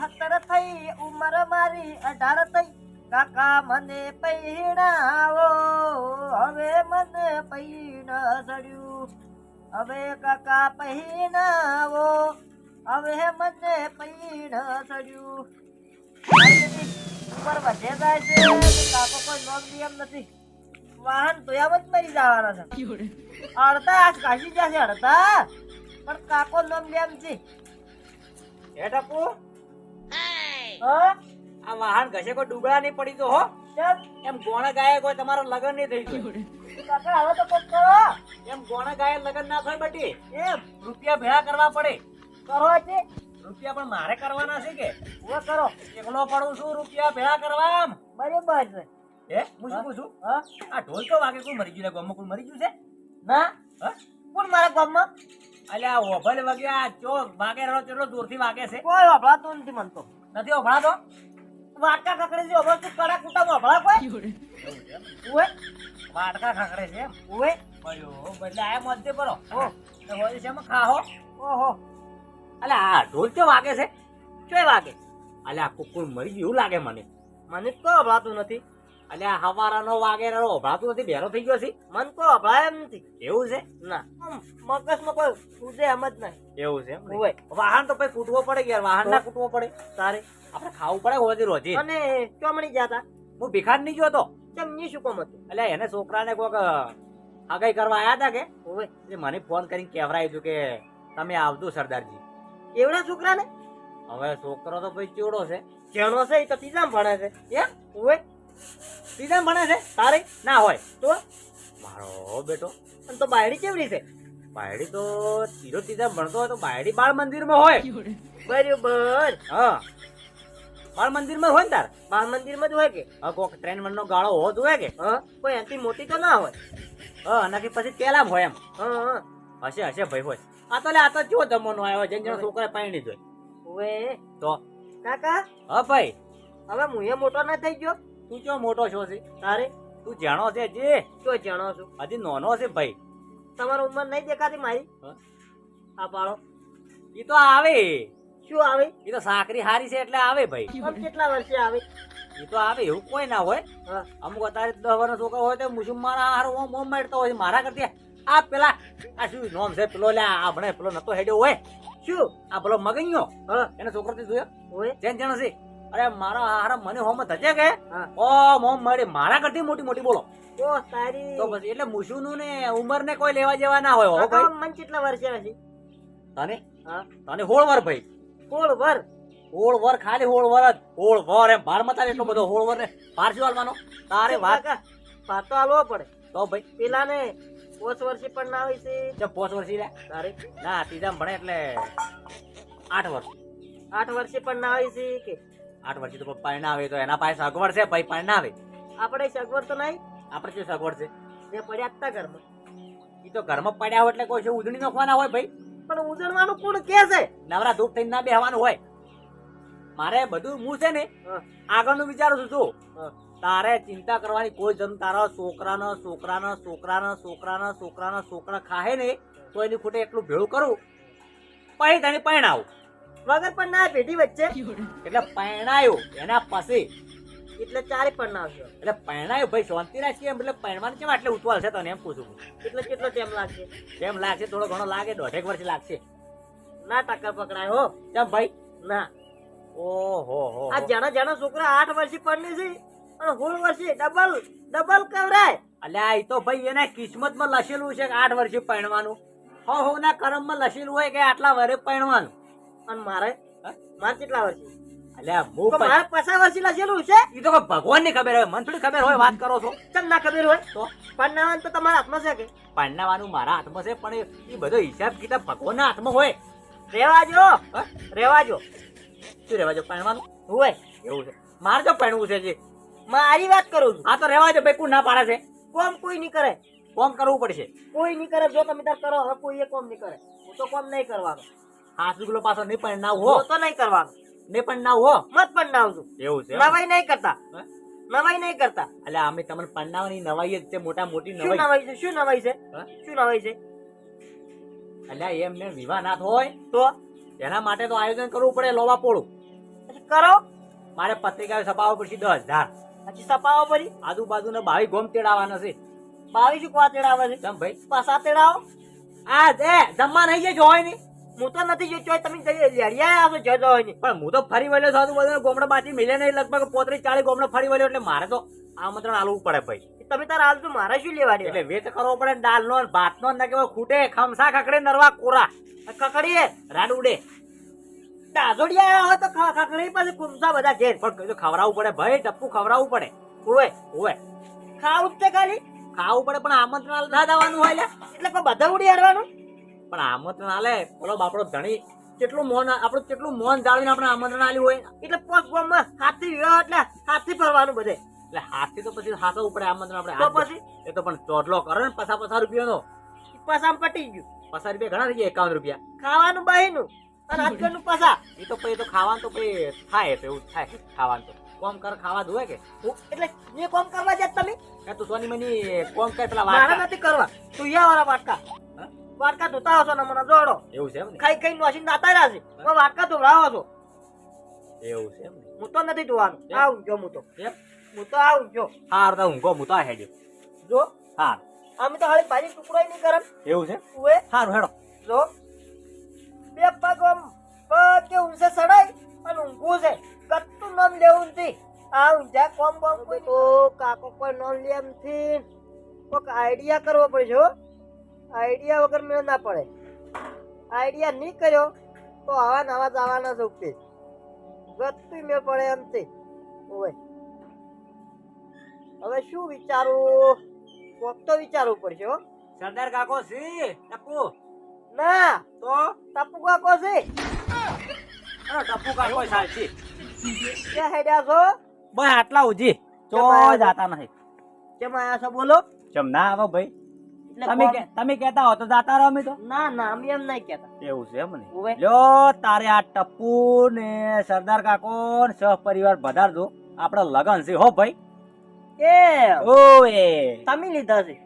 સત્તર થઈ, ઉંમર મારી અઢાર થઈ. કાકા મને પૈણાવો, હવે મને પૈણ સડ્યું હવે કાકા પૈણાવો, હવે મને પૈણ સડ્યું ઉમર વધે જાય છે, કાકો કોઈ નોંધ નિયમ નથી. વાહન ધોયામાં જ મરી જવાના છે. અડધા આજ કાશી જશે, અડધા. પણ કાકો નામ નિયમ છે. હે ટપુ? આ વાહન ઘસે કોઈ ડુગળા નહીં પડી તો હો. એમ ગોણા ગાય કોઈ તમારો લગન નહીં થઈ ગયું કાકા હવે તો કોક કરો. એમ ગોણા ગાય લગન ના થાય બટી. એમ. રૂપિયા ભેળા કરવા પડે. કરો છે રૂપિયા પણ મારે કરવાના છે કે? હું કરો. એકલો પડું છું રૂપિયા ભેળા કરવા બરાબર છે. હે? હું શું પૂછું હા. આ ઢોલ તો વાગે? કોઈ મરી ગયું? લે ગમો કોઈ મરી ગયું છે? ના. હા? કોણ મારા ગામમાં? અલ્યા ઓભલ વગ્યા આ ચો વાગે રહ્યો કેટલો દૂરથી વાગે છે. કોઈ વફળાતું નથી મનતો. નથી ઓભળાતો વાટકા કકડી છે ઓભળ તું કડા કુટા ઓભળા કોઈ? ઉવે વાટકા ખકડે છે ઉવે. બયો બદલે આ મધ્ય પરો ઓ તો હોય છે ખાહો. ઓહો. અલ્યા આ ઢોલ તો વાગે છે? કે વાગે? અલ્યા આ કુકુર મરી ગયું લાગે મને. મને તો ઓભળાતું નથી. અલ્યા હવારાનો વાગે રહ્યો નથી બેરો થઈ ગયો છે. મન તો વફળાય એમ નથી એવું છે? ના. મગજમાં કોઈ સૂઝે એમ જ નહીં. એવું છે એમ વાહન તો પછી ફૂટવો પડે યાર? વાહન ના ફૂટવો પડે. તારે આપણે ખાવું પડે રોજે રોજે. અને ચોમણી જાતા હું ભિખાર નહીં જોતો કેમ ની શું કોમ હતું? એટલે એને છોકરાને કોક આગાઈ કરવા આવ્યા હતા કે? ઓવે એટલે મને ફોન કરીને કહેવરાયું હતું કે તમે આવજો સરદારજી. એવડા છોકરાને? હવે છોકરો તો પછી ચેડો છે. ચેણો છે એ તો ત્રીજામાં ભણે છે. એમ ઓવે સીધા ભણે છે તારે ના હોય. તો મારો બેટો. અને તો બાયડી કેવી છે? બાયડી તો તીરો તીધા ભણતો હોય તો બાયડી બાળ મંદિરમાં હોય. બરોબર. હા. બાળ મંદિરમાં હોય ને તાર? બાળ મંદિરમાં જ હોય કે? હા કોક ટ્રેન નો ગાળો હોવો જોઈએ કે? હા. કોઈ એનાથી મોટી તો ના હોય. હા આનાથી પછી પેલા હોય એમ. હા હા. હશે હશે ભાઈ હોય. આ તો લે આ તો જો જમવાનો આવ્યો જેમ જેનો છોકરા પાણી જોઈ ઓએ તો? કાકા? હા ભાઈ. હવે હું એ મોટો ના થઈ ગયો? તું ચો મોટો છો છે? તારે? તું જાણો છે જે? તો જાણો છું. હજી નોનો છે ભાઈ. તમારો ઉંમર નહીં દેખાતી મારી? આ પાડો. એ તો આવે. શું આવે? એ તો સાકરી હારી છે એટલે આવે ભાઈ. કેટલા વર્ષે આવે? એ તો આવે એવું કોઈ ના હોય. અમુક અત્યારે દસ વર્ષ છોકરો હોય તો મુસુમ મારા હારો ઓમ ઓમ મેળતો હોય મારા કરતી આ પેલા આ શું નોમ છે પેલો લે આ ભણે પેલો નતો હેડ્યો હોય. શું? આ પેલો મગન્યો. હા. એને છોકરો જોયો? હોય. જેન જણ છે. અરે મારા હારા મને હોમ થશે કે? ઓ મોમ મળે મારા કરતી મોટી મોટી બોલો. ઓ તારી. તો પછી એટલે મુસુનું ને ઉંમર ને કોઈ લેવા જેવા ના હોય હો ભાઈ. મન કેટલા વર્ષે પછી તને? હા. તને હોળ વર ભાઈ. હોળ વર? હોળ વર ખાલી હોળ વર જ. હોળ વર એમ બાર મતા એટલો બધો હોળ વર ને ભાર વાળવાનો તારે વાત. પાતો તો પડે. તો ભાઈ. પેલા ને પોચ વર્ષે પણ ના હોય છે. જે પોચ વર્ષી લે તારે? ના ત્રીજા ભણે એટલે આઠ વર્ષ. આઠ વર્ષે પણ ના હોય છે કે? આઠ વર્ષથી તો પરણાવે તો એના પાસે સગવડ છે ભાઈ પરણાવે આપણે સગવડ તો નહીં. આપણે શું સગવડ છે? જે પડ્યા હતા ઘરમાં. એ તો ઘરમાં પડ્યા હોય એટલે કોઈ છે ઉજળી નાખવાના હોય ભાઈ. પણ ઉજળવાનું કોણ કે છે? નવરા ધૂપ થઈને ના બેહવાનું હોય. મારે બધું હું છે ને આગળનું વિચારું છું શું તારે ચિંતા કરવાની કોઈ જરૂર તારા છોકરાનો છોકરાનો છોકરાનો છોકરાનો છોકરાનો છોકરા ખાહે ને તો એની ખોટે એટલું ભેળું કરું. પછી તને પરણાવું વગર પણ ના પેઢી વચ્ચે. એટલે પરણાયો એના પછી. એટલે ચારે પણ ના આવશે એટલે પરણાયો ભાઈ શાંતિ રાખીએ એમ એટલે પરણવાનું કેમ આટલે ઉતવાલ છે તને એમ પૂછું એટલે કેટલો ટાઈમ લાગશે? કેમ લાગશે? થોડો ઘણો લાગે દોઢેક વર્ષ લાગશે. ના ટક્કર પકડાય હો. કેમ ભાઈ? ના. ઓહો હો આ જણા જણા છોકરા આઠ વર્ષે પડની છે અને સોળ વર્ષે ડબલ ડબલ કવરાય. અલ્યા એ તો ભાઈ એના કિસ્મતમાં લખેલું છે કે આઠ વર્ષે પરણવાનું. હો હો ના કરમમાં લખેલું હોય કે આટલા વર્ષે પરણવાનું. અને મારે? મારે કેટલા વર્ષે અલ્યા હું મારે પચાસ વર્ષે છે? એ તો ભગવાનની ખબર હોય મને થોડી ખબર હોય વાત કરો છો. કેમ ના ખબર હોય? તો? પણ તો તમારા હાથમાં છે કે? પરણાવાનું મારા હાથમાં છે પણ એ બધો હિસાબ કિતાબ ભગવાનના હાથમાં હોય. રેવા જો. હા? રેવા જો. શું રહેવા જો પરણવાનું હોય. એવું છે. મારે જો પરણવું છે જે. મારી વાત કરું છું. આ તો રહેવા જો ભાઈ કોણ ના પાડે છે? કોમ કોઈ નહીં કરે. કોમ કરવું પડશે. કોઈ નહીં કરે જો તમે તાર કરો હવે કોઈ એ કોમ નહીં કરે. હું તો કોમ નહીં કરવાનો. હાથ દુગલો પાછો નહીં પરણાવું હો. તો નહીં કરવાનું. નહીં પરણાવું હો. મત પણ ના આવજો એવું છે નવાઈ નહીં કરતા. નવાઈ નહીં કરતા. એટલે અમે તમને પરણાવવાની નવાઈ જ છે મોટા મોટી નવાઈ. નવાઈ છે? શું નવાઈ છે? શું નવાઈ છે? એટલે એમને વિવાહ ના હોય તો? એના માટે તો આયોજન કરવું પડે લોવા પોળું. કરો. મારે પત્રિકા છપાવવા પડશે દસ હજાર. પછી સપાવો પડી? આજુબાજુના બાવી ગોમ તેડાવાના છે. બાવી શું કોવા તેડાવવા છે? ભાઈ. પાછા તેડાવો. આ દે જમવા નહીં જાય જોય નહીં હું તો નથી જોઈ તમે લેડિયા આવશો જજો હોય ને પણ હું તો ફરી વળ્યો સાધુ આજુબાજુ ગોમડા બાજી મિલે નહીં લગભગ પોત્રીસ ચાલીસ ગોમડા ફરી વળ્યો એટલે મારે તો આમંત્રણ આલવું પડે ભાઈ. તમે તાર હાલ તો મારે શું લેવા દે એટલે વેચ કરવો પડે દાલ નો ભાત નો કેવો ખૂટે ખમસા ખકડે નરવા કોરા. કકડીએ રાડ ઉડે. દાજોડિયા હોય તો ખકડી પાસે કુમસા બધા ઘેર. પણ ખવડાવવું પડે ભાઈ ટપ્પુ ખવડાવવું પડે. ઓવે ઓવે ખાવું જ ખાલી? ખાવું પડે પણ આમંત્રણ ના દેવાનું હોય એટલે કોઈ બધા ઉડી હારવાનું? પણ આમંત્રણ આલે બોલો બાપડો ધણી કેટલું મોન આપણું કેટલું મોન જાળવીને આપણે આમંત્રણ આલ્યું હોય. એટલે પોસ ગામમાં હાથી વિવાહ એટલે હાથી ફરવાનું બધે. એટલે હાથી તો પછી હાથો પડે આમંત્રણ આપણે. તો પછી? એ તો પણ ચોટલો કરે ને પસા પસા રૂપિયાનો. પસામ પટી ગયું. પસા રૂપિયા ઘણા થઈ ગયા એકાવન રૂપિયા. ખાવાનું બાહીનું અને આજકાલનું પસા. એ તો પછી તો ખાવાનું તો પછી થાય તો એવું થાય ખાવાનું તો. કોમ કર ખાવા ધોવે કે? એટલે એ કોમ કરવા જાય તમે? કે તું સોની મની કોમ કર પેલા વાત. નથી કરવા. તું યા વાળા વાટકા? વાટકા ધોતા હશો ને મને જોડો. એવું છે એમ ખાઈ ખાઈ નોસી નાતા રહ્યા છે પણ વાટકા ધોવડાવો છો. એવું છે એમ હું તો નથી ધોવાનું? આવું જો હું તો. હું તો આવું જો હાર તો ઊંઘો હું તો આ હેડ્યો. જો હાર. અમે તો હાલી ભાજી ટુકડો નહીં કરે એવું છે ઉએ હારું હેડો. જો. બે પગ આમ પગ કે ઊંચે સડાય અને ઊંઘું છે. કત્તું નામ લેવું નથી. આ ઊંઝા કોમ કોમ કોઈ તો કાકો કોઈ નામ લે એમ થી કોઈક આઈડિયા કરવો પડશે હો. આઈડિયા વગર મેળ ના પડે. આઈડિયા નહીં કર્યો તો આવા નવા જવાના છે ઉપે ગતું મેળ પડે એમ તે. ઓય. હવે શું વિચારું કોક તો વિચારવું પડશે હો. સરદાર કાકો સી ટપ્પુ. ના. તો? ટપુ કાકો છે. અરે ટપ્પુ કાકો સાચી. ક્યાં હેડ્યા છો? બસ આટલા ઉજી. તો? જાતા નહીં. કેમ આયા છો? બોલો. કેમ ના આવો ભાઈ. તમે તમે કહેતા હો તો જાતા રહો અમે તો. ના ના અમે એમ નહીં કહેતા. એવું છે એમ ને? લ્યો તારે આ ટપ્પુ ને સરદાર કાકો ને સહપરિવાર વધારજો આપડા લગન છે હો ભાઈ. એ ઓએ તમે લીધા છે.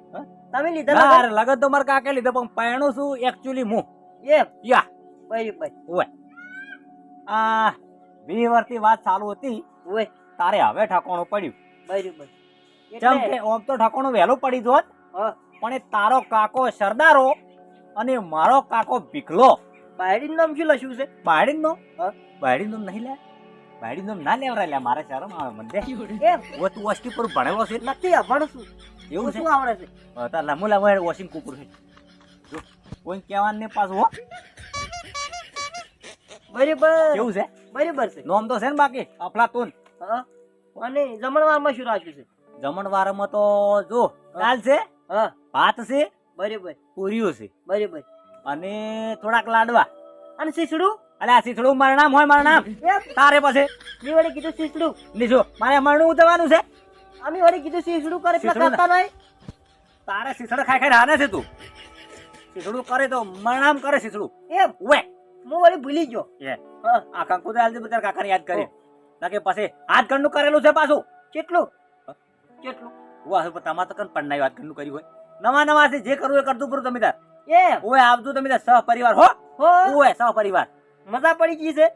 તમે લીધા ના અરે લગન તો મારે કાકે લીધા પણ પહેણું છું એક્ચ્યુઅલી હું. એ યા. ભાઈ ભાઈ ઓએ આ વીસ વર્ષથી વાત ચાલુ હતી. ઓય તારે હવે ઠાકોણું પડ્યું. ભાઈ ભાઈ જેમ કે ઓમ તો ઠાકોણું વહેલું પડી જોત. હા. પણ એ તારો કાકો સરદારો અને મારો કાકો ભીખલો. બાયડીનું નામ શું લખ્યું છે? બાયડીન નામ? હા? બાયડીન નો નહીં લે. બાયડીન નામ ના લેવરા લે મારે શરમ આવે મને દે. ઓ તું વસ્તી પર ભણેલો છે? નથી અભણ શું એવું છે? શું આવડે છે? તાર લાંબુ લાંબુ વોશિંગ કુકર છે. જો કોઈ કહેવાનું નહીં પાછું હો. બરાબર. કેવું છે? બરાબર છે. નોમ તો છે ને બાકી અફલાતુન. હા. અને જમણવારમાં શું રાખ્યું છે? જમણવારમાં તો જો ચાલશે છે? હા ભાત છે બરાબર પૂરીઓ છે બરાબર. અને થોડાક લાડવા. અને શીસડું અરે આ શીસડું મારું નામ હોય મારું નામ. તારે પછી. મેં વળી કીધું શીસડું લીધો મારે મરણું ઉતરવાનું છે. અમે વળી કીધું શીસડું કરે પેલા શીસડું કરતા નહીં. તારે શીથડ ખાઈ ખાઈ રાને છે તું. શીસડું કરે તો મરણામ કરે શીસડું એમ? વે હું વળી ભૂલી ગયો. એ. આ આ તો આલજે બધા કાકાને યાદ કરે. બાકી પછી હાથ ગણનું કરેલું છે પાછું. કેટલું? કેટલું? વાહ તમારે તો કન પન્નાઈ વાત કરનું કર્યું હોય. નવા નવા છે જે કરવું એ કરતું પૂરું તમે તાર. એ ઓય આવજો તમે તાર સહપરિવાર હો. હો? ઓય સહપરિવાર. મજા પડી ગઈ છે?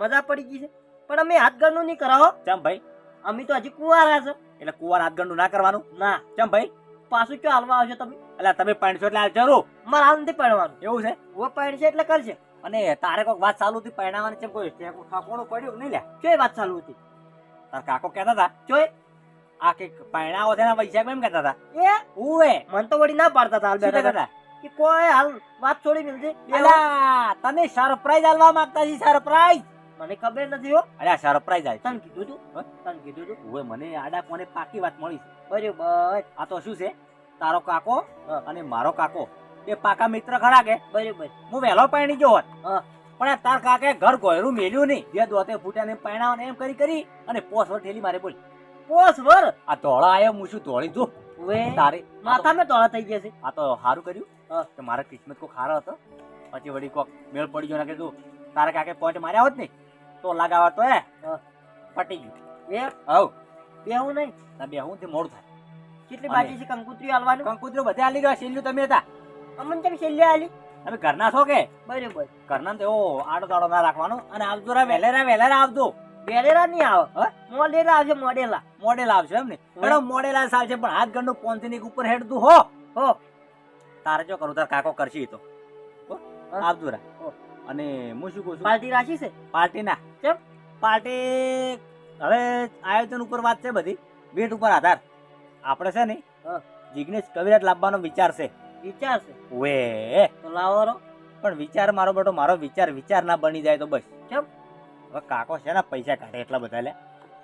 મજા પડી ગઈ છે. પણ અમે હાથ ગણનું નહીં કરાવો. ચમ ભાઈ? અમે તો હજી કુવારા છે. એટલે કુવાર હાથ ગણનું ના કરવાનું? ના. ચમ ભાઈ? પાછું ક્યાં હાલવા આવશો તમે? એટલે તમે પાંચસો એટલે હાલ જરૂર. મારે હાલ નથી પડવાનું એવું છે? ઓ પાડશે એટલે કરશે. અને તારે કોઈક વાત ચાલુ હતી પરણાવવાની છે કોઈ? ઠાકોણું પડ્યું નહીં લે કઈ વાત ચાલુ હતી. તાર કાકો કહેતા હતા ચોય? આ કે પરણાવો ઓથે ના વૈશાખ એમ કહેતા હતા. એ? ઉવે. મન તો વળી ના પાડતા હતા હાલ બેઠા કે કોઈ હાલ વાત છોડી મિલજે. એલા તમે સરપ્રાઈઝ આલવા માંગતા છી સરપ્રાઈઝ મને ખબર નથી હો. અરે સરપ્રાઈઝ આવી તને કીધું તું? તને કીધું તું? ઉવે મને આડા કોને પાકી વાત મળી બરોબર. આ તો શું છે? તારો કાકો. અને મારો કાકો. બે પાકા મિત્ર ખરા કે? બરોબર. હું વહેલો પાણી ગયો હોત. હા. પણ તાર કાકે ઘર ગોયરું મેલ્યું નહીં. જે દોતે ફૂટ્યા ને પરણાવ એમ કરી કરી અને પોસ ઠેલી મારે બોલ. પોસ વર આ ધોળા આયો હું શું ધોળી? જો વે તારે માથા મેં ધોળા થઈ ગયા છે. આ તો સારું કર્યું. કે મારા કિસ્મત કો ખારો હતો. પછી વળી કોક મેળ પડી ગયો ને કીધું તારે કાકે પોઈન્ટ માર્યા હોત ને તો લગાવા તો એ હા. પટી ગયું. એ હવ. બેહું નહીં? ના બે હું મોડું થાય. કેટલી બાકી છે કંકુત્રી હાલવાનું? કંકુત્રી બધે આલી ગયા છેલ્લું તમે હતા. અમને તમે છેલ્લે આલી તમે ઘરના છો કે? બરાબર. ઘરના તો એવો આડો દાડો ના રાખવાનો. અને આવજો રા વહેલેરા વહેલેરા આવજો. બેરેરા નહીં આવે હા? મોડેલા આવશે મોડેલા. મોડેલા આવશે એમ ને. એનો આવશે આ પણ હાથ ગણનું પોનથી ઉપર હેડતું હો હો. તારે જો કરું તાર કાકો કરશે તો. હો? રા. અને હું શું કહું છું? પાર્ટી રાખી છે? પાર્ટી ના. કેમ? પાર્ટી હવે આયોજન ઉપર વાત છે બધી. બેટ ઉપર આધાર. આપણે છે ને જિગ્નેશ કવિરાજ લાવવાનો વિચાર છે. વિચાર છે? વે તો લાવો પણ વિચાર મારો બેટો મારો વિચાર વિચાર ના બની જાય તો બસ. કેમ? હવે કાકો છે ને પૈસા કાઢે એટલા બધા લે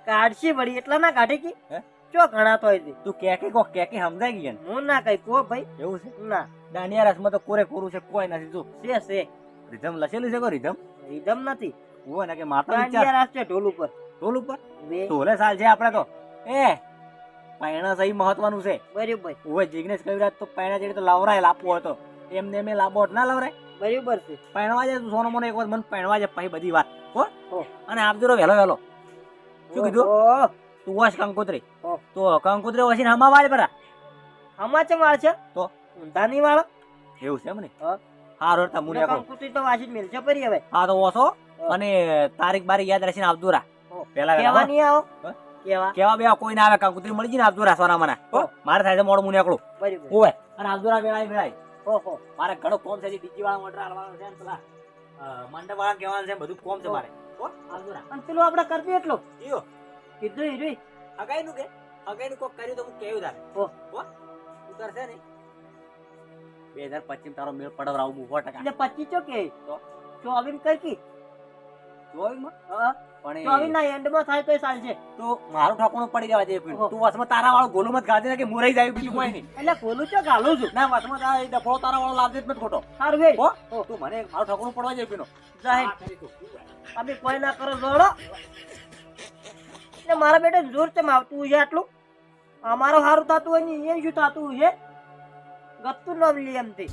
કાઢશી વળી એટલા ના કાઢે કે? હે? ચો ઘણા હોય તે તું કે કે કો કે કે સમજાય ગઈ ને હું ના કઈ કો ભાઈ. એવું છે? ના. દાંડિયા રસમાં તો કોરે કોરું છે કોઈ નથી. તું છે છે. રીધમ લખેલું છે કો રીધમ? રીધમ નથી. હોય ને કે માતા દાનિયા રાસ છે ઢોલ ઉપર. ટોલ ઉપર? ઢોલે સાલ છે આપણે તો. એ પૈણા સહી મહત્વનું છે. બરાબર. ઓવે જિગ્નેશ કવિરાજ તો પૈણા જેડી તો લાવરાય લાપવો હતો. એમને મેં લાબોટ ના લાવરાય? બરાબર છે. પૈણવા જાય તું સોનો મને એક વાર મન પૈણવા જાય પછી બધી વાત. અને આપજો વહેલો વહેલો. શું કીધું? તું વસ કંકોત્રી. તો કંકોત્રી વસીને હમા વાળ પરા. હમા ચમ વાળ છે? તો? ઊંધાની વાળ? એવું છે મને હારો. હા મુને કંકોત્રી તો વાસી જ મેલશે પરી હવે. હા તો ઓસો અને તારીખ બારી યાદ રાખીને આપજો રા. પેલા કેવા નહીં આવો? કેવા? કેવા બે કોઈ ના આવે કંકોત્રી મળી જઈને આપજો રા સોના મને. મારે થાય છે મોડું મુને એકલું ઓવે અને આપજો રા વેળાય વેળાય ઓહો મારે ઘણો કોમ છે બીજી વાળા મોટર હાલવાનો છે પેલા. મંડપ વાળા કહેવાનું છે બધું કોમ છે મારે. હો અને પેલું આપણે કરવી એટલો? ઈયો. કીધું હીરું અગાઈ નું કે? અગાઈ નું કોક કર્યું તો હું કેવું તારે. ઓ. હો તું કરશે ને બે હજાર પચીસ તારો મેળ પડાવરાવું સો ટકા. એટલે પચીસ ચો કે? તો? ચોવીસ કઈ કી. ચોવીસમાં હા પણ ચોવીસ ના એન્ડમાં થાય તોય ચાલશે. તો મારું ઠોકણું પડી જવા દે તું વસમાં તારા વાળો ગોલું મત ગાજે કે મુરાઈ જાય બીજું કોઈ નહીં. એટલે ખોલું ચો ગાલું છું. ના વસમાં તારા ડફળો તારા વાળો લાવજે મત ખોટો. સારું તું મને મારું ઠોકણું પડવા જાય પીનો. જાહેર કોઈ ના કરો જોડો. એટલે મારા બેટા જોર ચમ આવતું છે આટલું? અમારું સારું થતું હોય ને એને શું થતું છે ગતું નામ લે એમથી